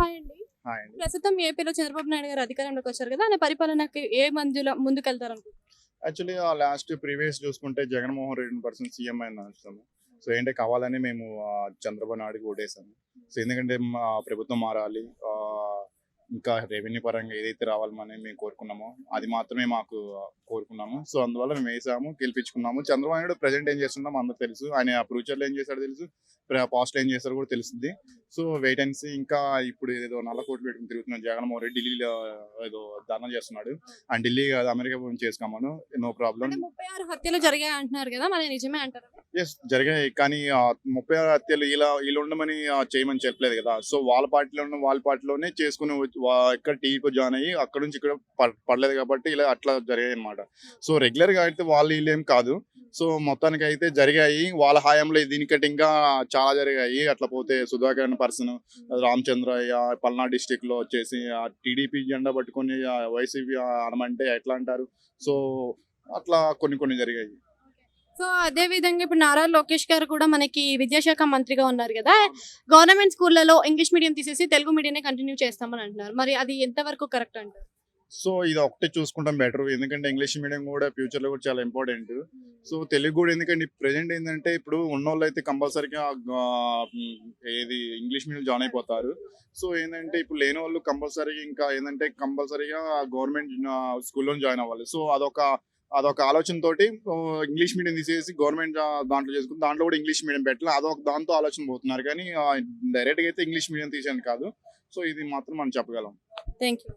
Hi అండి. Hi అండి. ప్రస్తుతం ఏపీలో చంద్రబాబు నాయుడు గారు అధికారంలోకి వచ్చారు కదా ఆయన పరిపాలనకి ఏ మందులో ముందుకెళ్తారు యాక్చువల్లీ ఆ లాస్ట్ ప్రీవియస్ చూసుకుంటే జగన్మోహన్ రెడ్డి పర్సెంట్ సీఎం అయింది అనుకుంటాము సో ఏంటంటే కావాలని మేము చంద్రబాబు నాయుడుకి ఓటేసాము. సో ఎందుకంటే మా ప్రభుత్వం మారాలి ఇంకా రెవెన్యూ పరంగా ఏదైతే రావాలని మేము కోరుకున్నామో అది మాత్రమే మాకు కోరుకున్నాము. సో అందువల్ల మేము వేసాము గెలిపించుకున్నాము. చంద్రబాబు నాయుడు ప్రజెంట్ ఏం చేస్తున్నాం అందరూ తెలుసు. ఆయన ఫ్యూచర్లో ఏం చేస్తాడో తెలుసు. పాస్ట్ ఏం చేస్తారో కూడా తెలుస్తుంది. సో వెయిట్ అండ్ సీ ఇంకా ఇప్పుడు ఏదో నల్ల కోట్లు పెట్టుకుని తిరుగుతున్నాడు జగన్మోహన్ రెడ్డి ఢిల్లీలో ఏదో ధర్నా చేస్తున్నాడు. అండ్ ఢిల్లీ కాదు అమెరికా పోయి చేసుకోమను నో ప్రాబ్లం. ముప్పై ఆరు హత్యలు జరిగాయి అంటున్నారు కదా మరి నిజమే అంటారు? ఎస్ జరిగాయి కానీ ముప్పై ఆరు హత్యలు ఇలా ఇలా ఉండమని చేయమని చెప్పలేదు కదా. సో వాళ్ళ పార్టీలో ఉన్న వాళ్ళ పార్టీలోనే చేసుకుని ఇక్కడ టీవీకి జాయిన్ అయ్యి అక్కడ నుంచి ఇక్కడ పడలేదు కాబట్టి ఇలా అట్లా జరిగాయి అనమాట సో రెగ్యులర్గా అయితే వాళ్ళు వీళ్ళు ఏం కాదు. సో మొత్తానికి అయితే జరిగాయి. వాళ్ళ హాయంలో దీనికంటే ఇంకా చాలా జరిగాయి. అట్లా పోతే సుధాకర్ అనే పర్సన్ రామచంద్రయ్య పల్నాడు డిస్టిక్లో వచ్చేసి టీడీపీ జెండా పట్టుకొని వైసీపీ అనమంటే ఎట్లా అంటారు? సో అట్లా కొన్ని కొన్ని జరిగాయి. సో అదే విధంగా ఇప్పుడు నారా లోకేష్ గారు కూడా మనకి విద్యాశాఖ మంత్రిగా ఉన్నారు కదా. గవర్నమెంట్ స్కూళ్ళలో ఇంగ్లీష్ మీడియం తీసేసి తెలుగు మీడియం కంటిన్యూ చేస్తామని అంటున్నారు. మరి అది ఎంతవరకు కరెక్ట్ అంటారు? సో ఇది ఒకటే చూసుకుంటాం బెటర్ ఎందుకంటే ఇంగ్లీష్ మీడియం కూడా ఫ్యూచర్లో కూడా చాలా ఇంపార్టెంట్ సో తెలుగు కూడా ఎందుకంటే ప్రెజెంట్ ఏంటంటే ఇప్పుడు ఉన్నోళ్ళు అయితే కంపల్సరీగా ఏది ఇంగ్లీష్ మీడియం జాయిన్ అయిపోతారు. సో ఏంటంటే ఇప్పుడు లేని వాళ్ళు కంపల్సరీగా ఇంకా ఏంటంటే కంపల్సరీగా గవర్నమెంట్ స్కూల్లో జాయిన్ అవ్వాలి. సో అదొక అదొక ఆలోచన తోటి ఇంగ్లీష్ మీడియం తీసేసి గవర్నమెంట్ దాంట్లో చేసుకుని దాంట్లో కూడా ఇంగ్లీష్ మీడియం పెట్టాలి. అదొక దాంతో ఆలోచన పోతున్నారు. కానీ డైరెక్ట్గా అయితే ఇంగ్లీష్ మీడియం తీసేది కాదు. సో ఇది మాత్రం మనం చెప్పగలం. Thank you